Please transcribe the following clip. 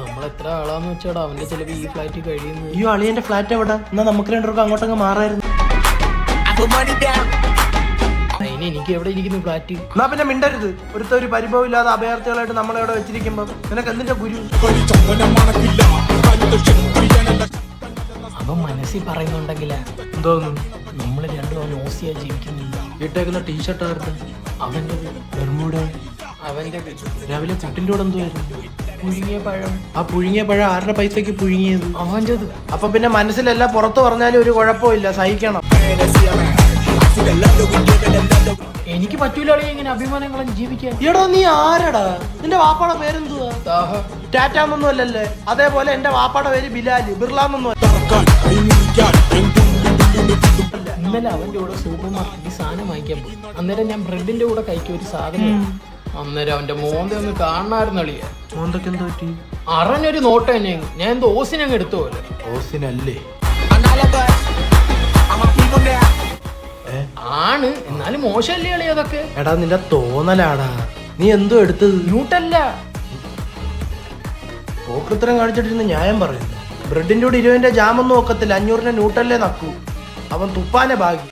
നമ്മൾ എത്ര ആളാന്ന് വെച്ചാടാ അവന്റെ ചിലവ് ഈ ഫ്ലാറ്റ് കഴിയുന്നത്. ഈ അളിയന്റെ ഫ്ലാറ്റ് എവിടെ? എന്നാ നമുക്ക് രണ്ടുപേർക്കും അങ്ങോട്ടങ്ങ് മാറായിരുന്നു. അതിന് എനിക്ക് എവിടെ ഇരിക്കുന്നു ഫ്ലാറ്റ് എന്നാ പിന്നെ മിണ്ടരുത്. ഒരുത്ത ഒരു പരിഭവം ഇല്ലാതെ അഭയാർത്ഥികളായിട്ട് നമ്മളെ ഇവിടെ വെച്ചിരിക്കുമ്പോ നിനക്ക് എന്തിന്റെ ഗുരു? അവൻ മനസ്സിൽ പറയുന്നുണ്ടെങ്കിലേ എന്തോന്നു നമ്മൾ രണ്ടും ഓസിയാ ജീവിക്കുന്നില്ല. ഇട്ടേക്കുന്ന ടീഷർട്ട് ആരുടെ? അവന്റെ ബെർമൂടെ അവന്റെ രാവിലെ കുട്ടിന്റെ കൂടെ എന്തുവായിരുന്നു? പുഴുങ്ങിയ പഴം. ആ പുഴുങ്ങിയ പഴം ആരുടെ പൈസക്ക് പുഴുങ്ങിയത്? അവന്റെത് അപ്പൊ പിന്നെ മനസ്സിലല്ല പുറത്തു പറഞ്ഞാലും ഒരു കുഴപ്പമില്ല സഹിക്കണം. എനിക്ക് പറ്റൂല ഇങ്ങനെ അഭിമാനങ്ങളും ജീവിക്കാൻ. എടോ നീ ആരടാ? നിന്റെ വാപ്പാടെ പേരെന്തുവാ? ടാറ്റാന്നൊന്നും അല്ലല്ലേ? അതേപോലെ എന്റെ വാപ്പാടെ പേര് ബിലാൽ ബിർലാന്നൊന്നും ഇന്നലെ അവന്റെ കൂടെ സൂപ്പർ മാർക്കറ്റിൽ സാധനം വാങ്ങിക്കാൻ പോയി. അന്നേരം ഞാൻ ബ്രെഡിന്റെ കൂടെ കഴിക്കുക ഒരു സാധനം അന്നേരം അവന്റെ മോന്ത ഒന്ന് കാണാറുന്ന അളിയ. മോന്തൊക്കെ എന്താ പറ്റി? അറിഞ്ഞൊരു നോട്ട് തന്നെ. ഞാൻ എന്തോ ഓസിനങ്ങ് എടുത്തു പോലെ. ഓസിനല്ലേ? ആണ്. എന്നാലും മോശമല്ലേ അളിയ അതൊക്കെ? എടാ നിന്റെ തോന്നലാടാ. നീ എന്തോ എടുത്തത്? ന്യൂട്ടല്ല പോക്കൃത്തരം കാണിച്ചിട്ടിരുന്ന ന്യായം പറയുന്നു. ബ്രെഡിന്റെ കൂടെ ഇരുപതിന്റെ ജാമൊന്നും നോക്കത്തില്ല അഞ്ഞൂറിന്റെ ന്യൂട്ടല്ലേ നക്കൂ. അവൻ തുപ്പാനെ ഭാഗ്യം.